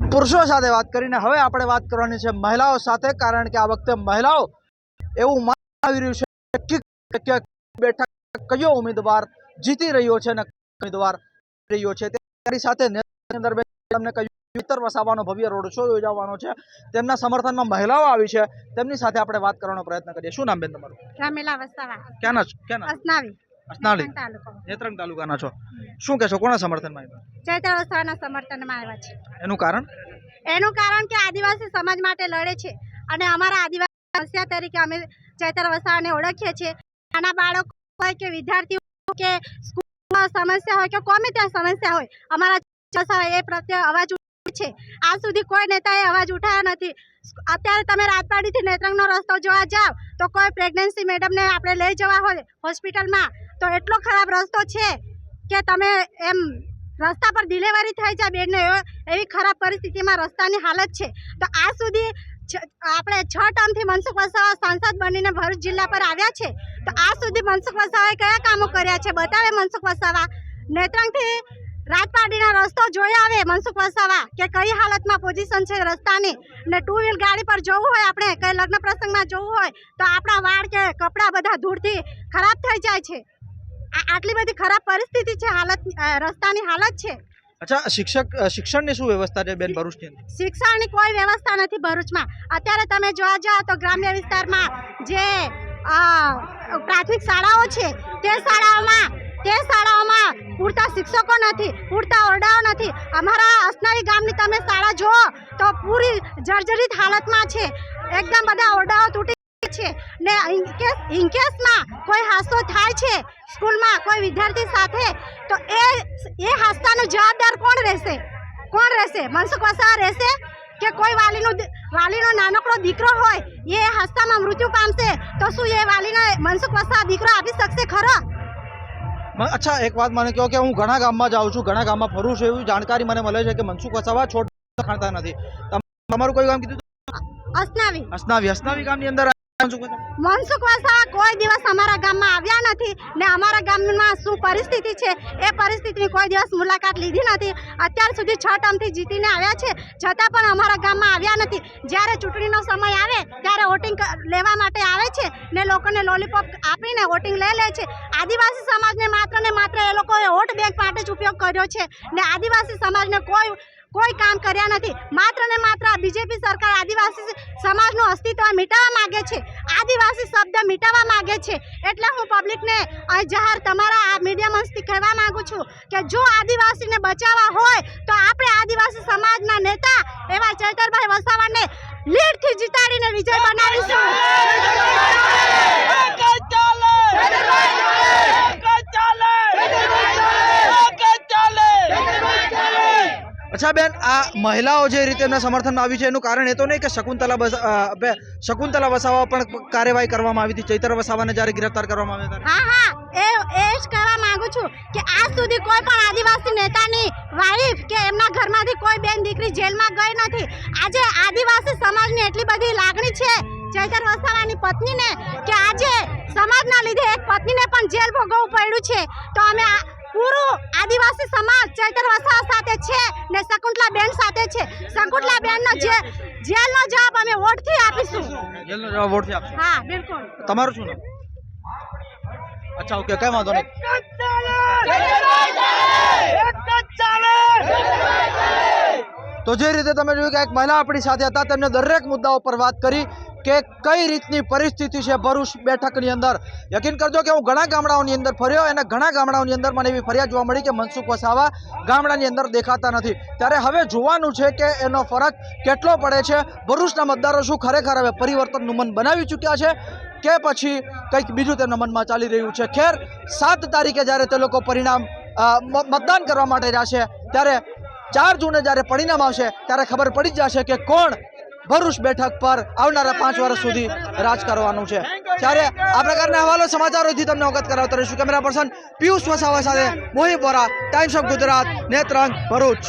પુરુષો સાથે વાત કરીને હવે આપણે વાત કરવાની છે મહિલાઓ સાથે કારણ કે આ વખતે મહિલાઓ એવું આવી રહ્યું છે કે બેઠક કયો ઉમેદવાર જીતી રહ્યો છે અને ઉમેદવાર રહ્યો છે. તેની સાથે અંદર તમને કહ્યું ઉત્તર વસાવાનો ભવ્ય રોડ શો યોજાવાનો છે. તેમના સમર્થનમાં મહિલાઓ આવી છે. તેમની સાથે આપણે વાત કરવાનો પ્રયત્ન કરીએ. શું નામ બેન તમારું? રામેલા વસાવા. ક્યાંના ક્યાંના? અસનાવી. અસનાળી. નેત્રંગ તાલુકાના છો. શું કહેશો કોના સમર્થનમાં આવ્યા? ચૈત્ર વસાવાના સમર્થનમાં આવ્યા છે. એનું કારણ? એનું કારણ કે આદિવાસી સમાજ માટે લડે છે અને અમારા આદિવાસી સમસ્યા તરીકે અમે ચૈત્ર વસાવાને ઓળખીએ છીએ. નાના બાળકો હોય કે વિદ્યાર્થીઓ કે સ્કૂલમાં સમસ્યા હોય કે કોમે ત્યાં સમસ્યા હોય અમારા વસાવા એ પ્રત્યે અવાજ ઉઠે છે. આજ સુધી કોઈ નેતાએ અવાજ ઉઠાવ્યો નથી. અત્યારે તમે રાતપાડીથી નેત્રંગનો રસ્તો જોવા જાઓ તો કોઈ પ્રેગ્નન્સી મેડમને આપણે લઈ જવા હોય હોસ્પિટલમાં તો એટલો ખરાબ રસ્તો છે કે તમે એમ રસ્તા પર ડિલેવરી થઈ જાય બેડને એવો- ખરાબ પરિસ્થિતિમાં રસ્તાની હાલત છે. તો આ સુધી આપણે છ ટર્મથી મનસુખ વસાવા સાંસદ બનીને ભરૂચ જિલ્લા પર આવ્યા છે, તો આ સુધી મનસુખ વસાવાએ કયા કામો કર્યા છે? બતાવે મનસુખ વસાવા. નેત્રંગથી રાજપાડીના રસ્તો જોઈ આવે મનસુખ વસાવા કે કઈ હાલતમાં પોઝિશન છે રસ્તાની. ને ટુ વ્હીલ ગાડી પર જવું હોય આપણે, કઈ લગ્ન પ્રસંગમાં જવું હોય, તો આપણા વાળ કે કપડાં બધા ધૂળથી ખરાબ થઈ જાય છે. આટલી બધી ખરાબ પરિસ્થિતિ છે હાલત રસ્તાની હાલત છે. અચ્છા શિક્ષક શિક્ષણની શું વ્યવસ્થા છે બેન ભરૂચની અંદર? શિક્ષણની કોઈ વ્યવસ્થા નથી ભરૂચમાં. અત્યારે તમે જોવા જાઓ તો ગ્રામ્ય વિસ્તારમાં જે પ્રાથમિક શાળાઓ છે તે શાળાઓમાં તે શાળાઓમાં પૂરતા શિક્ષકો નથી પૂરતા ઓરડાઓ નથી. અમારા અસનારી ગામની તમે શાળા જુઓ તો પૂરી જર્જરિત હાલતમાં છે. એકદમ બધા ઓરડાઓ તૂટી છે. ને ઇનકેસ ઇનકેસમાં કોઈ હાદસો થાય છે સ્કૂલમાં કોઈ વિદ્યાર્થી સાથે તો એ એ હાદસાનો જવાબદાર કોણ રહેશે? કોણ રહેશે? મનસુખ વસાવા રહેશે કે કોઈ વાલીનું વાલીનો નાનકડો દીકરો હોય એ હાસ્તામાં મૃત્યુ પામશે? તો શું એ વાલીને મનસુખ વસાવા દીકરો આપી શકશે ખરો? અચ્છા એક વાત મને કહો કે હું ઘણા ગામમાં જાઉં છું ઘણા ગામમાં ફરું છું એવી જાણકારી મને મળે છે કે મનસુખ વસાવા છોડ ખાણતા નથી. તમારું કોઈ ગામ કીધું? અસનાવી. અસનાવી અસનાવી ગામની અંદર મનસુખ કોઈ દિવસ અમારા ગામમાં આવ્યા નથી ને અમારા ગામમાં શું પરિસ્થિતિ છે એ પરિસ્થિતિની કોઈ દિવસ મુલાકાત લીધી નથી. અત્યાર સુધી છ ટર્મથી જીતીને આવ્યા છે. છતાં પણ અમારા ગામમાં આવ્યા નથી. જ્યારે ચૂંટણીનો સમય આવે ત્યારે વોટિંગ લેવા માટે આવે છે ને લોકોને લોલીપોપ આપીને વોટિંગ લઈ લે છે. આદિવાસી સમાજને માત્ર ને માત્ર એ લોકોએ વોટ બેંક માટે જ ઉપયોગ કર્યો છે. ને આદિવાસી સમાજને કોઈ કોઈ કામ કર્યા નથી. માત્ર ને માત્ર બીજેપી સરકાર આદિવાસી સમાજનું અસ્તિત્વ મિટાવવા માગે છે. આદિવાસી શબ્દ મિટાવવા માગે છે. એટલે હું પબ્લિકને જાહેર તમારા આ મીડિયા મંચથી કહેવા માગું છું કે જો આદિવાસીને બચાવવા હોય તો આપણે આદિવાસી સમાજના નેતા એવા ચૈતરભાઈ વસાવાને લીડથી જીતાડીને વિજય બનાવીશું અચ્છા બેન, આ મહિલાઓ જે રીતે એમના સમર્થનમાં આવી છે, એનું કારણ એ તો નહીં કે શકુંતલા શકુંતલા વસાવા પણ કાર્યવાહી કરવામાં આવી હતી, ચૈતર વસાવાને જ્યારે ગિરફ્તાર કરવામાં આવ્યા હતા. એ જ કહેવા માંગુ છું કે આજ સુધી કોઈ પણ આદિવાસી નેતાની વાઈફ કે એમના ઘરમાંથી કોઈ બેન દીકરી જેલમાં ગઈ નથી. આજે આદિવાસી સમાજની એટલી બધી લાગણી છે ચૈતર વસાવાની પત્નીને કે આજે સમાજના લીધે એક પત્નીને પણ જેલ ભોગવવું પડ્યું છે. તો અમે પૂરું આદિવાસી સમાજ ચૈતર વસાવા સાથે છે ને શકુંતલા બેન સાથે છે. શકુંતલા બેનનો જે જેલનો જવાબ અમે વોટથી આપીશું. જેલનો જવાબ વોટથી આપશું? હા બિલકુલ. તમારું શું નામ? અચ્છા ઓકે કઈ વાંધો નહીં. તો જે રીતે તમે જોયું કે એક મહિલા આપણી સાથે હતા તેમને દરેક મુદ્દાઓ પર વાત કરી. કે કઈ રીતની પરિસ્થિતિ છે ભરૂચ બેઠકની અંદર? યકીન કરજો કે હું ઘણા ગામડાઓની અંદર ફર્યો અને ઘણા ગામડાઓની અંદર મને એવી ફરિયાદ જોવા મળી કે મનસુખ વસાવા ગામડાની અંદર દેખાતા નથી. ત્યારે હવે જોવાનું છે કે એનો ફરક કેટલો પડે છે? ભરૂચના મતદારો શું ખરેખર હવે પરિવર્તનનું મન બનાવી ચૂક્યા છે કે પછી કંઈક બીજું તેમના મનમાં ચાલી રહ્યું છે? ખેર, સાત તારીખે જ્યારે તે લોકો પરિણામ મતદાન કરવા માટે જશે ત્યારે ચાર જૂને જ્યારે પરિણામ આવશે, ત્યારે ખબર પડી જ જશે કે કોણ ભરૂચ બેઠક પર આવનારા પાંચ વર્ષ સુધી રાજ કરવાનું છે. ત્યારે આ પ્રકારના હવાલો સમાચારોથી તમને અવગત કરાવતા રહીશું. કેમેરા પર્સન પિયુષ વસાવા સાથે મોહિત બોરા ટાઈમ્સ ઓફ ગુજરાત નેત્રંગ, ભરૂચ.